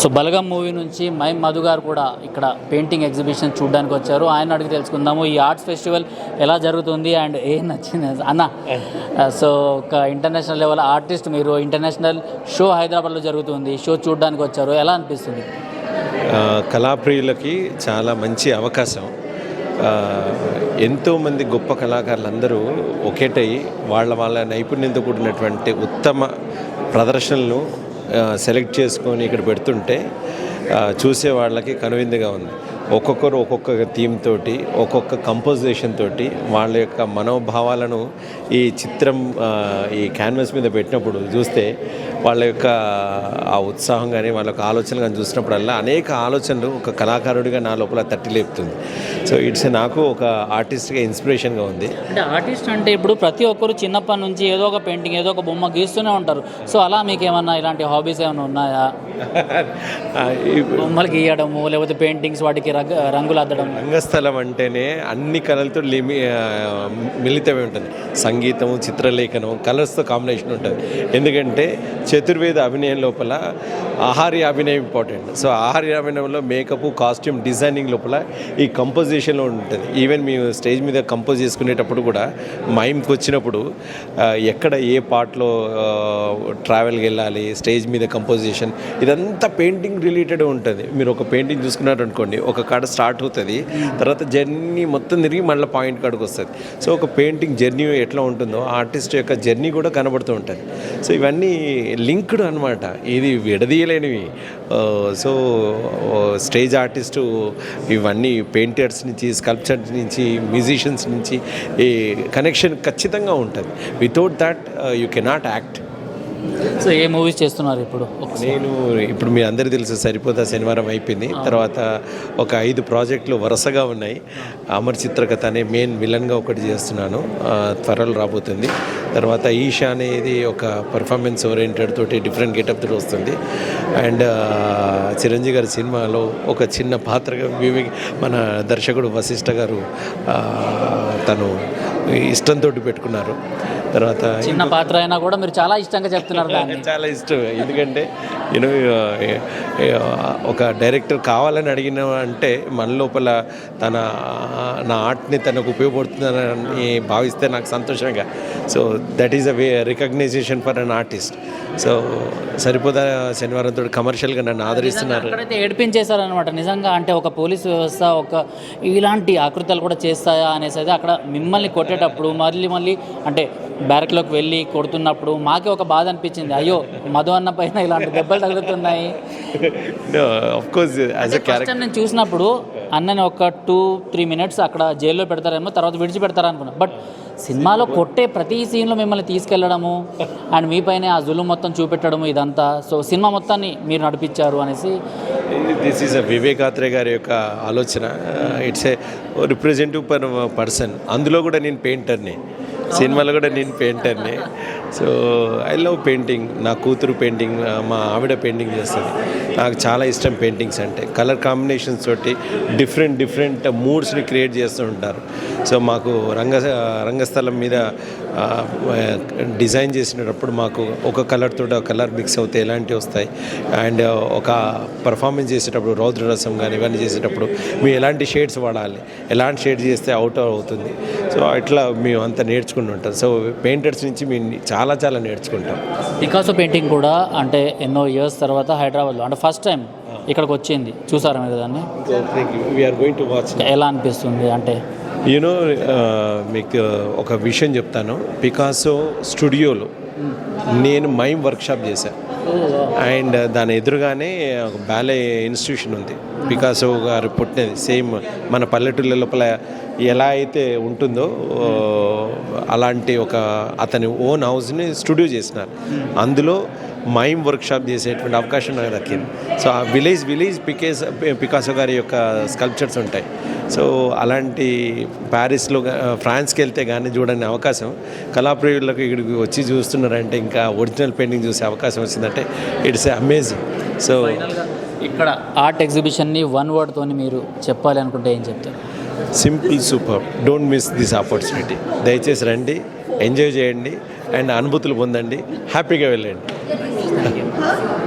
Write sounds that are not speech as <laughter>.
So Balagam movie నుంచి my Madhu గారు కూడా ఇక్కడ పెయింటింగ్ ఎగ్జిబిషన్ చూడడానికి వచ్చారు. ఆయన అడిగి తెలుసుకుందాము ఈ ఆర్ట్స్ ఫెస్టివల్ ఎలా జరుగుతుంది అండ్ ఏం నచ్చింది? అన్న సో ఒక ఇంటర్నేషనల్ లెవెల్ ఆర్టిస్ట్ మీరు ఇంటర్నేషనల్ షో హైదరాబాద్లో జరుగుతుంది షో చూడడానికి వచ్చారు. ఎలా అనిపిస్తుంది? కళాప్రియులకి చాలా మంచి అవకాశం. ఎంతోమంది గొప్ప కళాకారులందరూ ఒకేటై వాళ్ళ వాళ్ళ నైపుణ్యంతో కూడినటువంటి ఉత్తమ ప్రదర్శనలు సెలెక్ట్ చేసుకొని ఇక్కడ పెడుతుంటే చూసే వాళ్ళకి కనువిందుగా ఉంది. ఒక్కొక్కరు ఒక్కొక్క థీమ్ తోటి ఒక్కొక్క కంపోజిషన్ తోటి వాళ్ళ యొక్క మనోభావాలను ఈ చిత్రం ఈ క్యాన్వాస్ మీద పెట్టినప్పుడు చూస్తే వాళ్ళ యొక్క ఆ ఉత్సాహం కానీ వాళ్ళ యొక్క ఆలోచనలు కానీ చూసినప్పుడల్లా అనేక ఆలోచనలు ఒక కళాకారుడిగా నా లోపల తట్టి లేపుతుంది. సో ఇట్స్ నాకు ఒక ఆర్టిస్ట్గా ఇన్స్పిరేషన్గా ఉంది. అంటే ఆర్టిస్ట్ అంటే ఇప్పుడు ప్రతి ఒక్కరు చిన్నప్పటి నుంచి ఏదో ఒక పెయింటింగ్ ఏదో ఒక బొమ్మ గీస్తూనే ఉంటారు. సో అలా మీకు ఏమన్నా ఇలాంటి హాబీస్ ఏమైనా ఉన్నాయా? <laughs> ఆ, ఈ బొమ్మలు గీయడము లేకపోతే పెయింటింగ్స్ వాటికి రంగు రంగులు అద్దడం. రంగస్థలం అంటేనే అన్ని కళలతో లిమి మిళితమై ఉంటుంది. సంగీతం చిత్రలేఖనం కలర్స్తో కాంబినేషన్ ఉంటుంది. ఎందుకంటే చతుర్వేద అభినయం లోపల ఆహార్య అభినయం ఇంపార్టెంట్. సో ఆహార్య అభినయంలో మేకప్ కాస్ట్యూమ్ డిజైనింగ్ లోపల ఈ కంపోజిషన్లో ఉంటుంది. ఈవెన్ మేము స్టేజ్ మీద కంపోజ్ చేసుకునేటప్పుడు కూడా మైమ్కి వచ్చినప్పుడు ఎక్కడ ఏ పార్ట్లో ట్రావెల్కి వెళ్ళాలి స్టేజ్ మీద కంపోజిషన్ ఇదంతా పెయింటింగ్ రిలేటెడ్ ఉంటుంది. మీరు ఒక పెయింటింగ్ చూసుకున్నారు అనుకోండి ఒక కాడ స్టార్ట్ అవుతుంది తర్వాత జర్నీ మొత్తం తిరిగి మళ్ళీ పాయింట్ కాడికి వస్తుంది. సో ఒక పెయింటింగ్ జర్నీ ఎట్లా ఉంటుందో ఆర్టిస్ట్ యొక్క జర్నీ కూడా కనబడుతూ ఉంటుంది. సో ఇవన్నీ లింక్డ్ అనమాట ఇది విడదీయలేనివి. సో స్టేజ్ ఆర్టిస్టు ఇవన్నీ పెయింటర్స్ నుంచి స్కల్ప్చర్స్ నుంచి మ్యూజిషియన్స్ నుంచి ఈ కనెక్షన్ ఖచ్చితంగా ఉంటుంది. Without that you cannot act. So a movies చేస్తున్నారు ఇప్పుడు? నేను ఇప్పుడు మీ అందరికీ తెలుసు సరిపోతా శనివారం అయిపోయింది. తర్వాత ఒక ఐదు ప్రాజెక్టులు వరుసగా ఉన్నాయి. అమర్ చిత్రకథ అనే మెయిన్ విలన్గా ఒకటి చేస్తున్నాను. త్వరలో రాబోతుంది. తర్వాత ఈషా అనేది ఒక పర్ఫార్మెన్స్ ఓరియంటెడ్ తోటి డిఫరెంట్ గెటప్ తోటి వస్తుంది. అండ్ చిరంజీవి గారి సినిమాలో ఒక చిన్న పాత్రగా వివి మన దర్శకుడు వశిష్ఠ గారు తను ఇష్టంతో పెట్టుకున్నారు. తర్వాత చిన్న పాత్ర అయినా కూడా మీరు చాలా ఇష్టంగా చెప్తున్నారు <laughs> దాన్ని. చాలా ఇష్టం. ఎందుకంటే యూనో ఒక డైరెక్టర్ కావాలని అడిగిన అంటే మన లోపల తన నా ఆర్ట్ని తనకు ఉపయోగపడుతుందని భావిస్తే నాకు సంతోషంగా. So that is a way recognition for an artist so Saripodhaa Sanivaaram తోటి కమర్షియల్గా నన్ను ఆదరిస్తున్నారు. అక్కడైతే ఏడిపించేశారనమాట నిజంగా అంటే ఒక పోలీస్ వ్యవస్థ ఒక ఇలాంటి ఆకృతాలు కూడా చేస్తాయా అనేసి అయితే అక్కడ మిమ్మల్ని కొట్టేటప్పుడు మళ్ళీ మళ్ళీ అంటే బ్యారక్లోకి వెళ్ళి కొడుతున్నప్పుడు మాకే ఒక బాధ అనిపించింది. అయ్యో మధు అన్న పైన ఇలాంటి దెబ్బలు తగులుతున్నాయి. నేను చూసినప్పుడు అన్నని ఒక టూ త్రీ మినిట్స్ అక్కడ జైల్లో పెడతారేమో తర్వాత విడిచిపెడతారు అనుకున్నా. బట్ సినిమాలో కొట్టే ప్రతి సీన్లో మిమ్మల్ని తీసుకెళ్ళడము అండ్ మీ పైన ఆ జులు మొత్తం చూపెట్టడము ఇదంతా. సో సినిమా మొత్తాన్ని మీరు నడిపించారు అనేసి దిస్ ఈజ్ అ వివేకాత్రే గారి యొక్క ఆలోచన. It's a representative per person అందులో కూడా నేను పెయింటర్ని సినిమాలో కూడా నేను పెయింటర్ని సో ఐ లవ్ పెయింటింగ్ నా కూతురు పెయింటింగ్ మా ఆవిడ పెయింటింగ్ చేస్తుంది. నాకు చాలా ఇష్టం పెయింటింగ్స్ అంటే. కలర్ కాంబినేషన్స్ తోటి డిఫరెంట్ డిఫరెంట్ మూడ్స్ని క్రియేట్ చేస్తూ ఉంటారు. సో మాకు రంగ రంగస్థలం మీద డిజైన్ చేసినప్పుడు మాకు ఒక కలర్ ఒక కలర్ మిక్స్ అవుతే ఎలాంటివి వస్తాయి? అండ్ ఒక పర్ఫార్మెన్స్ చేసేటప్పుడు రౌద్ర రసం కానీ ఇవన్నీ చేసేటప్పుడు మేము ఎలాంటి షేడ్స్ వాడాలి? ఎలాంటి షేడ్స్ చేస్తే అవుట్ అవుతుంది? సో అట్లా మేము అంతా నేర్చుకుని ఉంటాం. సో పెయింటర్స్ నుంచి మేము చాలా చాలా నేర్చుకుంటాం. పికాసో పెయింటింగ్ కూడా అంటే ఎన్నో ఇయర్స్ తర్వాత హైదరాబాద్లో అంటే ఫస్ట్ టైం ఇక్కడికి వచ్చింది. చూసారా మీరు దాన్ని? వీఆర్ గోయింగ్ టు వాచ్ ఎలా అనిపిస్తుంది అంటే? యూనో మీకు ఒక విషయం చెప్తాను. పికాసో స్టూడియోలో నేను మైమ్ వర్క్షాప్ చేశాను అండ్ దాని ఎదురుగానే ఒక బ్యాలే ఇన్స్టిట్యూషన్ ఉంది. పికాసో గారు పుట్టినది. సేమ్ మన పల్లెటూళ్ళ లోపల ఎలా అయితే ఉంటుందో అలాంటి ఒక అతని ఓన్ హౌస్ని స్టూడియో చేసినారు. అందులో మైమ్ వర్క్షాప్ చేసేటువంటి అవకాశం నాకు దక్కింది. సో ఆ విలేజ్ విలేజ్ పికేస్ పికాసో గారి యొక్క స్కల్ప్చర్స్ ఉంటాయి. సో అలాంటి ప్యారిస్లో ఫ్రాన్స్కి వెళ్తే కానీ చూడని అవకాశం. కళాప్రియులకు ఇక్కడికి వచ్చి చూస్తున్నారంటే ఇంకా ఒరిజినల్ పెయింటింగ్ చూసే అవకాశం వచ్చిందంటే ఇట్స్ అమేజింగ్. సో ఇక్కడ ఆర్ట్ ఎగ్జిబిషన్ని వన్ వర్డ్తోని మీరు చెప్పాలి అనుకుంటే ఏం చెప్తారు? Simple super. Don't miss this opportunity. దయచేసి రండి ఎంజాయ్ చేయండి అండ్ అనుభూతులు పొందండి. హ్యాపీగా వెళ్ళండి. mı?